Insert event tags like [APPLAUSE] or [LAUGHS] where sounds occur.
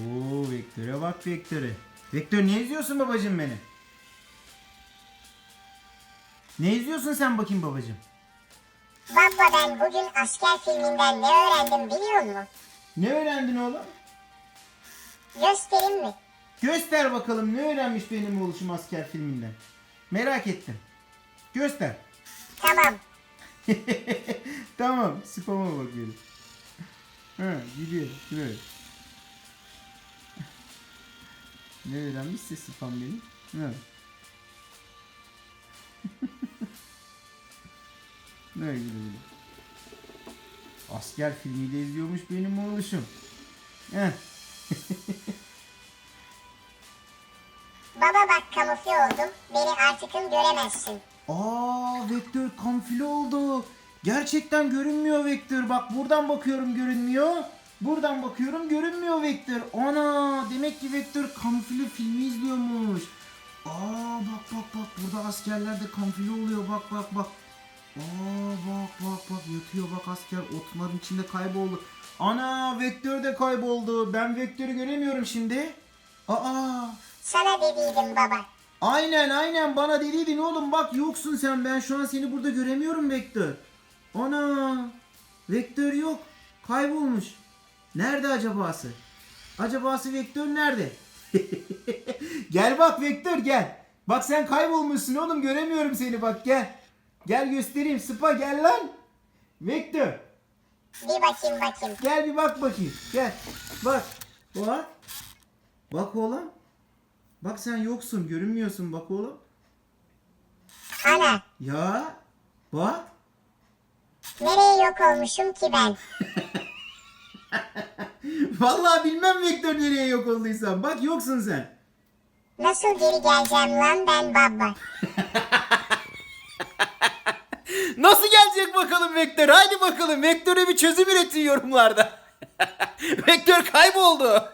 Oo Vektör'e bak Vektör'e. Vektör ne izliyorsun babacım beni? Ne izliyorsun sen bakayım babacım? Baba ben bugün asker filminden ne öğrendim biliyor musun? Ne öğrendin oğlum? Göstereyim mi? Göster bakalım ne öğrenmiş benim oluşum asker filminden. Merak ettim. Göster. Tamam. [LAUGHS] tamam spama bakıyoruz. Ha gidiyor şuraya. [LAUGHS] ne öğrenmişse spam benim. Ha. [LAUGHS] ne güle güle. Asker filmi de izliyormuş benim oğluşum. Heh. [LAUGHS] Baba bak kamufle oldum. Beni artıkın göremezsin. Aa vektör kamufle oldu. Gerçekten görünmüyor vektör. Bak buradan bakıyorum görünmüyor. Buradan bakıyorum görünmüyor vektör. Ana demek ki vektör kamufle filmi izliyormuş. Aa bak bak bak burada askerler de kamufle oluyor bak bak bak. Aa bak bak bak yatıyor bak asker otların içinde kayboldu. Ana vektör de kayboldu. Ben vektörü göremiyorum şimdi. Aa Sana dediydim baba. Aynen aynen bana dediydin oğlum bak yoksun sen ben şu an seni burada göremiyorum Vektör. Ana Vektör yok kaybolmuş. Nerede acabası? Acabası Vektör nerede? [LAUGHS] gel bak Vektör gel. Bak sen kaybolmuşsun oğlum göremiyorum seni bak gel. Gel göstereyim Sıpa gel lan. Vektör Bir bakayım bakayım. gel bir bak bakayım gel. Bak bak. Bak oğlum. Bak sen yoksun görünmüyorsun bak oğlum. Ana. Ya bak. Nereye yok olmuşum ki ben? [LAUGHS] Vallahi bilmem vektör nereye yok olduysan. Bak yoksun sen. Nasıl geri geleceğim lan ben baba? [LAUGHS] Nasıl gelecek bakalım vektör? Haydi bakalım vektöre bir çözüm üretin yorumlarda. [LAUGHS] vektör kayboldu.